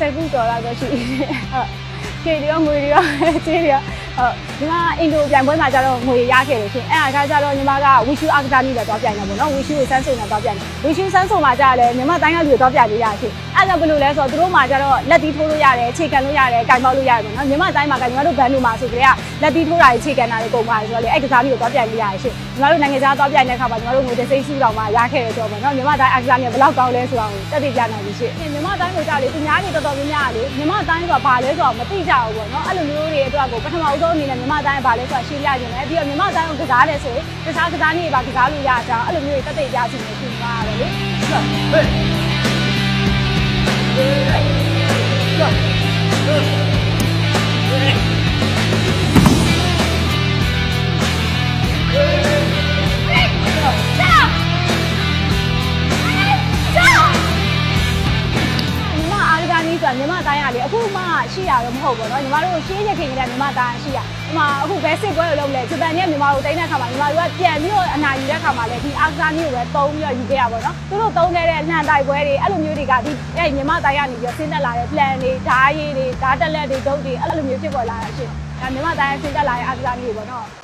10ခုကျော်လောက်တော့ရှိပြီဟုတ်ကြေတွေရောငွေတွေရောကြေးတွေရော ဒီမှာအင်ဒိုပြိုင်ပွဲမှာကျတော့ငွေရခဲ့တယ်ရှင်အဲ့အခါကျတော့ညီမကဝီရှူအာကတာနီလည်းတော့ပြိုင်တာပေါ့နော်ဝီရှူကိုစမ်းစုံနဲ့တော့ပြိုင်တယ်ဝီရှူစမ်းစုံမှာကျတော့လည်းညီမတိုင်းကလူတွေတော့ပြိုင်လို့ရရှင်အဲ့ဒါဘယ်လိုလဲဆိုတော့သူတို့မှာကျတော့လက်တီးထိုးလို့ရတယ်ခြေကန်လို့ရတယ်ကင်ပေါက်လို့ရတယ်ပေါ့နော်ညီမတိုင်းမှာကညီမတို့ဘန်တို့မှာဆိုကြတဲ့ကလက်တီးထိုးတာတွေခြေကန်တာတွေကုန်ပါတယ်ဆိုတော့လေအဲ့ကစားနည်းကိုတော့ပြိုင်လို့ရတယ်ရှင်ညီမတို့နိုင်ငံခြားတော့ပြိုင်တဲ့အခါမှာညီမတို့ငွေတစ်စိမ့်စုတောင်မှရခဲ့တယ်ဆိုတော့ပေါ့နော်ညီမတိုင်းအာကစားနည်းဘယ်လောက်ကောင်းလဲဆိုတာကိုတက်တည်ပြနိုင်ပြီရှင်ညီမတိုင်းကိုကြလေသူများတွေတော်တော်များများလေညီမတိုင်းဆိုတာဘာလဲဆိုတော့မသိကြဘူးပေါ့နော်အဲ့လိုမျိုးတွေအတွက်ကိုပထမအဆုံးအနေနဲ့ညီမတိုင်းကဘာလဲဆိုတာရှင်းပြခြင်းတယ်ပြီးတော့ညီမတိုင်းကိုကစားတယ်ဆိုရင်တခြားကစားနည်းတွေပါကစားလို့ရကြအောင်အဲ့လိုမျိုးတွေတက်တည်ပြခြင်းနဲ့ရှင်းပါရတယ် အားကစားနည်းဆိုတာညီမတိုင်းရလေအခုမှရှိရတော့မဟုတ်ဘူးเนาะညီမတို့ရှင်းရခင်ကတည်းကညီမတိုင်းရှိရဒီမှာအခုဘယ်စစ်ပွဲကိုလုပ်လဲဂျပန်နဲ့ညီမတို့တိုင်းတဲ့ခါမှာညီမတို့ကပြန်ပြီးတော့အနာယူတဲ့ခါမှာလည်းဒီအားကစားနည်းကိုပဲသုံးပြီးတော့ယူခဲ့ရပါတော့သူတို့သုံးခဲ့တဲ့လှန်တိုက်ပွဲတွေအဲ့လိုမျိုးတွေကဒီအဲ့ညီမတိုင်းကနေပြီးတော့ဆင်းသက်လာတဲ့ plan တွေဓာတ်ရည်တွေဓာတ်တက်လက်တွေဒုတ်တွေအဲ့လိုမျိုးဖြစ်ပေါ်လာတာရှိတယ်ဒါညီမတိုင်းဆင်းသက်လာတဲ့အားကစားနည်းတွေပေါ့နော်